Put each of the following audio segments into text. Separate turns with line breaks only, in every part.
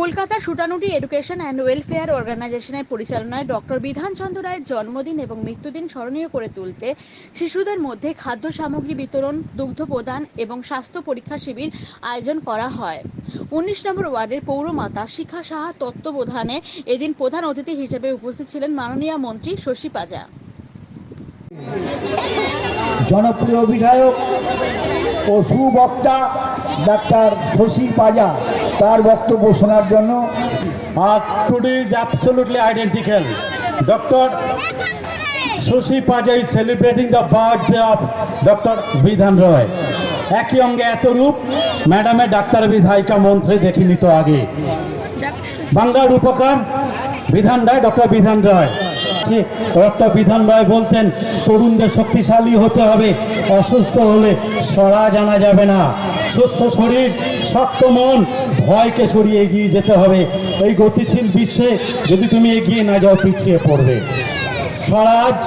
কলকাতার সুটানুটি education and welfare অর্গানাইজেশনের পরিচালনায় ডক্টর বিধানচন্দ্র রায়ের জন্মদিন এবং মৃত্যুদিন স্মরণীয় করে তুলতে শিশুদের মধ্যে খাদ্য সামগ্রী বিতরণ, দুগ্ধ প্রদান এবং স্বাস্থ্য পরীক্ষা শিবির আয়োজন করা হয়। উনিশ নম্বর ওয়ার্ডের পৌরমাতা শিখা সাহা তত্ত্বাবধানে এদিন প্রধান অতিথি হিসেবে উপস্থিত ছিলেন মাননীয় মন্ত্রী শশী পাজা।
জনপ্রিয় বিধায়ক ও সুবক্তা ডাক্তার শশী পাজা তার বক্তব্য শোনার জন্য
Uh, today is absolutely identical. Dr. Sushi Paja is celebrating the birthday of Dr. Vidhan Roy. একই অঙ্গে এত রূপ ম্যাডামে ডাক্তার বিধায়িকা মন্ত্রী দেখিনি তো আগে বাংলার উপকার বিধান রায় ডক্টর বিধান রায় ডক্টর বিধান রায় বলতেন, তরুণদের শক্তিশালী হতে হবে, অসুস্থ হলে সরা জানা যাবে না। সুস্থ শরীর, শক্ত মন, ভয়কে সরিয়ে এগিয়ে যেতে হবে। এই গতিশীল বিশ্বে যদি তুমি এগিয়ে না যাও, পিছিয়ে পড়বে। স্বরাজ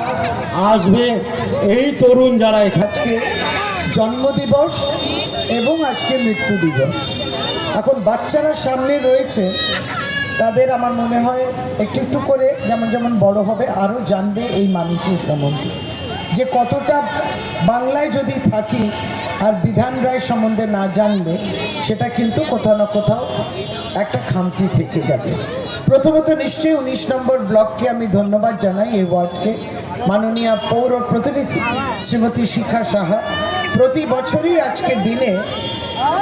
আসবে। এই তরুণ যারা
আজকে জন্মদিবস এবং আজকে মৃত্যু দিবস এখন বাচ্চারা সামনে রয়েছে। তাদের আমার মনে হয় একটু একটু করে যেমন যেমন বড় হবে আরও জানবে এই মানুষের সম্বন্ধে। যে কতটা বাংলায় যদি থাকি আর বিধান রায় সম্বন্ধে না জানলে, সেটা কিন্তু কোথাও না কোথাও একটা খামতি থেকে যাবে। প্রথমত নিশ্চয়ই উনিশ নম্বর ব্লককে আমি ধন্যবাদ জানাই এই ওয়ার্ডকে। মাননীয় পৌর প্রতিনিধি শ্রীমতী শিখা সাহা প্রতি বছরই আজকের দিনে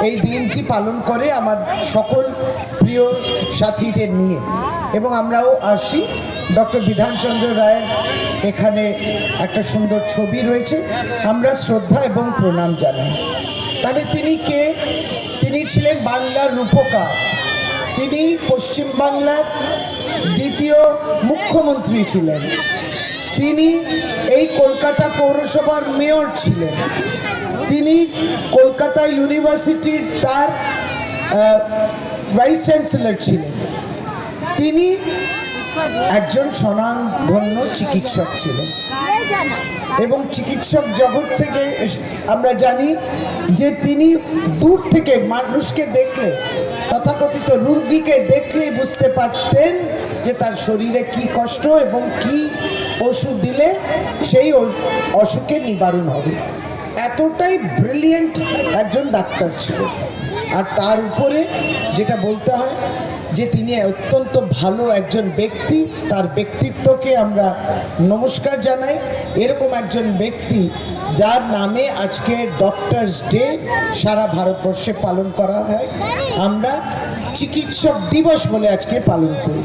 এই দিনটি পালন করে আমার সকল প্রিয় সাথীদের নিয়ে। এবং আমরাও আসি। ডক্টর বিধানচন্দ্র রায়ের এখানে একটা সুন্দর ছবি রয়েছে। আমরা শ্রদ্ধা এবং প্রণাম জানাই। তাহলে তিনি কে? তিনি ছিলেন বাংলার রূপকার তিনি পশ্চিমবাংলার দ্বিতীয় মুখ্যমন্ত্রী ছিলেন। তিনি এই কলকাতা পৌরসভার মেয়র ছিলেন। তিনি কলকাতা ইউনিভার্সিটির তার ভাইস চ্যান্সেলর ছিলেন। তিনি একজন স্বনামধন্য চিকিৎসক ছিলেন। এবং চিকিৎসক জগৎ থেকে আমরা জানি যে তিনি দূর থেকে মানুষকে দেখলে, তথাকথিত রুগীকে দেখলেই বুঝতে পারতেন যে তার শরীরে কি কষ্ট এবং কি ওষুধ দিলে সেই অসুখের নিবারণ হবে। এতটাই ব্রিলিয়েন্ট একজন ডাক্তার ছিলেন। আর তার উপরে যেটা বলতে হয় যে তিনি অত্যন্ত ভালো একজন ব্যক্তি তার ব্যক্তিত্বকে আমরা নমস্কার জানাই। এরকম একজন ব্যক্তি যার নামে আজকে ডক্টরস ডে সারা ভারতবর্ষে পালন করা হয়। আমরা চিকিৎসক দিবস বলে আজকে পালন করি।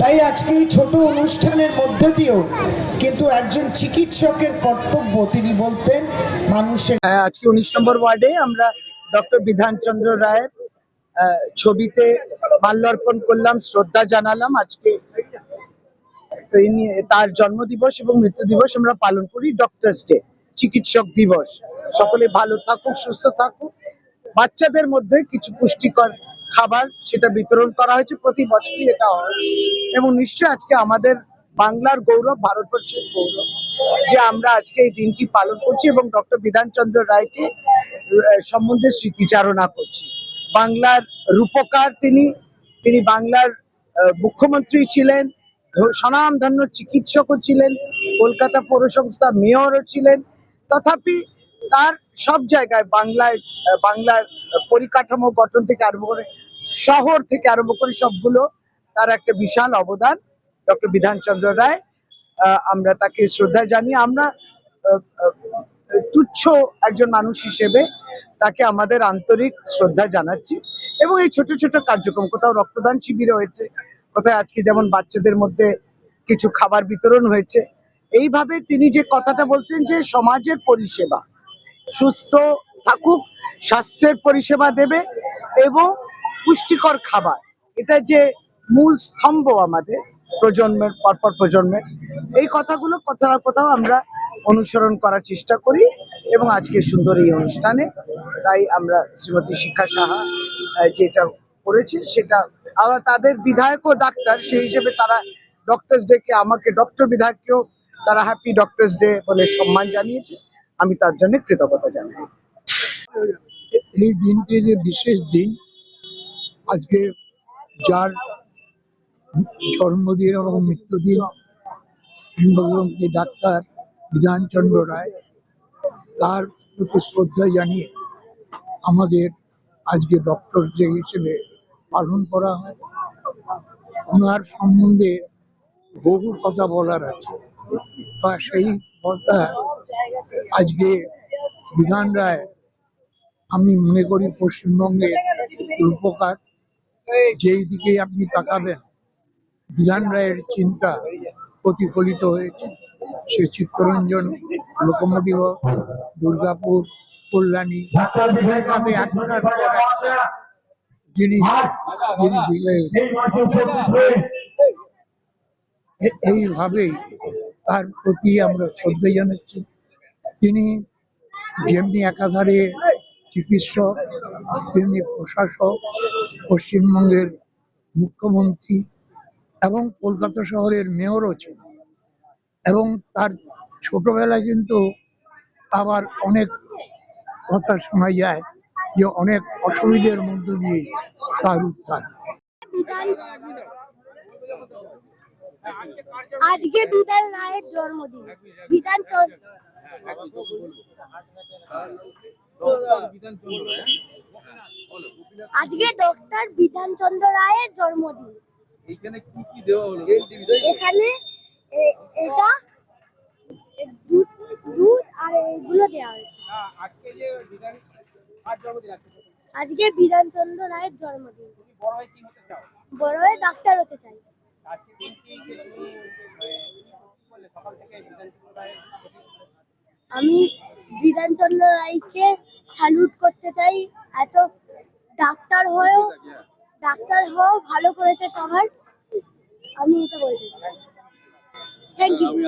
তাই আজকে এই ছোট অনুষ্ঠানের মধ্যে দিয়েও কিন্তু একজন চিকিৎসকের কর্তব্য তিনি বলতেন মানুষের
হ্যাঁ, আজকে উনিশ নম্বর ওয়ার্ডে আমরা ডক্টর বিধানচন্দ্র রায়ের ছবিতে মাল্যার্পণ করলাম, শ্রদ্ধা জানালাম। আজকে তার জন্মদিবস এবং মৃত্যু দিবস আমরা পালন করি ডক্টরস ডে চিকিৎসক দিবস। সকলে ভালো থাকুক, সুস্থ থাকুক। বাচ্চাদের মধ্যে কিছু পুষ্টিকর খাবার সেটা বিতরণ করা হয়েছে প্রতি বছরই এটা হয়। এবং নিশ্চয়ই আজকে আমাদের বাংলার গৌরব, ভারতবর্ষের গৌরব, যে আমরা আজকে এই দিনটি পালন করছি এবং ডক্টর বিধানচন্দ্র রায়কে সম্বন্ধে স্মৃতিচারণা করছি। বাংলার রূপকার তিনি তিনি বাংলার মুখ্যমন্ত্রী ছিলেন স্বনামধন্য চিকিৎসকও ছিলেন, কলকাতা পৌর সংস্থার মেয়রও ছিলেন। তথাপি তার সব জায়গায় বাংলায় বাংলার পরিকাঠামো গঠন থেকে আরম্ভ করে, শহর থেকে আরম্ভ করে সবগুলো তার একটা বিশাল অবদান। ডক্টর বিধানচন্দ্র রায় আমরা তাকে শ্রদ্ধা জানিয়ে আমরা তুচ্ছ একজন মানুষ হিসেবে তাকে আমাদের আন্তরিক শ্রদ্ধা জানাচ্ছি এবং এই ছোট ছোট কার্যক্রম, কোথাও রক্তদান শিবির হয়েছে, কোথায় আজকে যেমন বাচ্চাদের মধ্যে কিছু খাবার বিতরণ হয়েছে, এইভাবে তিনি যে কথাটা বলতেন যে সমাজের পরিষেবা, সুস্থ থাকুক, স্বাস্থ্যের পরিষেবা দেবে এবং পুষ্টিকর খাবার এটা যে মূল স্তম্ভ আমাদের প্রজন্মের, পরপর প্রজন্মের, এই কথাগুলো কোথাও কোথাও আমরা অনুসরণ করার চেষ্টা করি এবং আজকে সুন্দর এই অনুষ্ঠানে। তাই আমরা শ্রীমতী শিক্ষা সাহা যেটা করেছে সেটা আবার তাদের বিধায়ক ও ডাক্তার, সেই হিসেবে তারা ডক্টরস ডে কে আমাকে ডক্টর বিধায়ককেও তারা হ্যাপি ডক্টরস ডে বলে সম্মান জানিয়েছে। আমি তার জন্য কৃতজ্ঞতা জানাই।
এই দিনটি যে বিশেষ দিন, আজকে যার জন্মদিন এবং মৃত্যুদিন ডাক্তার বিধানচন্দ্র রায় তার প্রতি শ্রদ্ধা জানিয়ে আমাদের আজকে ডক্টর ডে হিসেবে পালন করা হয়, ওনার সম্বন্ধে বহু কথা বলার আছে। বা সেই কথা আজকে বিধান রায় আমি মনে করি পশ্চিমবঙ্গের রূপকার। যেই দিকে আপনি তাকাবেন, বিধান রায়ের চিন্তা প্রতিফলিত হয়েছে। সে চিত্তরঞ্জন লোকমোটিভ দুর্গাপুর কল্যাণী একটার পর যিনি এইভাবেই তার প্রতি আমরা শ্রদ্ধা জানাচ্ছি। তিনি যেমনি একাধারে চিকিৎসক তেমনি প্রশাসক পশ্চিমবঙ্গের মুখ্যমন্ত্রী এবং কলকাতা শহরের মেয়রও ছিলেন। এবং তার ছোটবেলায় কিন্তু আবার অনেক কথা শোনা যায় যে অনেক অসুবিধের মধ্য দিয়ে তার উত্থান
আজকে বিধান রায়ের জন্মদিন। বিধান চন্দ্র আজকে ডক্টর বিধানচন্দ্র রায়ের জন্মদিন। এখানে এ- এটা দুধ দুধ আর এগুলো দেওয়া হয়েছে। আজকে বিধানচন্দ্র রায়ের জন্মদিন। বড় হয়ে ডাক্তার হতে চাই। আমি বিধানচন্দ্র রায়কে স্যালুট করতে চাই। এত ডাক্তার হয়েও ডাক্তার হয়েও ভালো করেছে সবার। আমি এটা বলতে চাই। Thank you.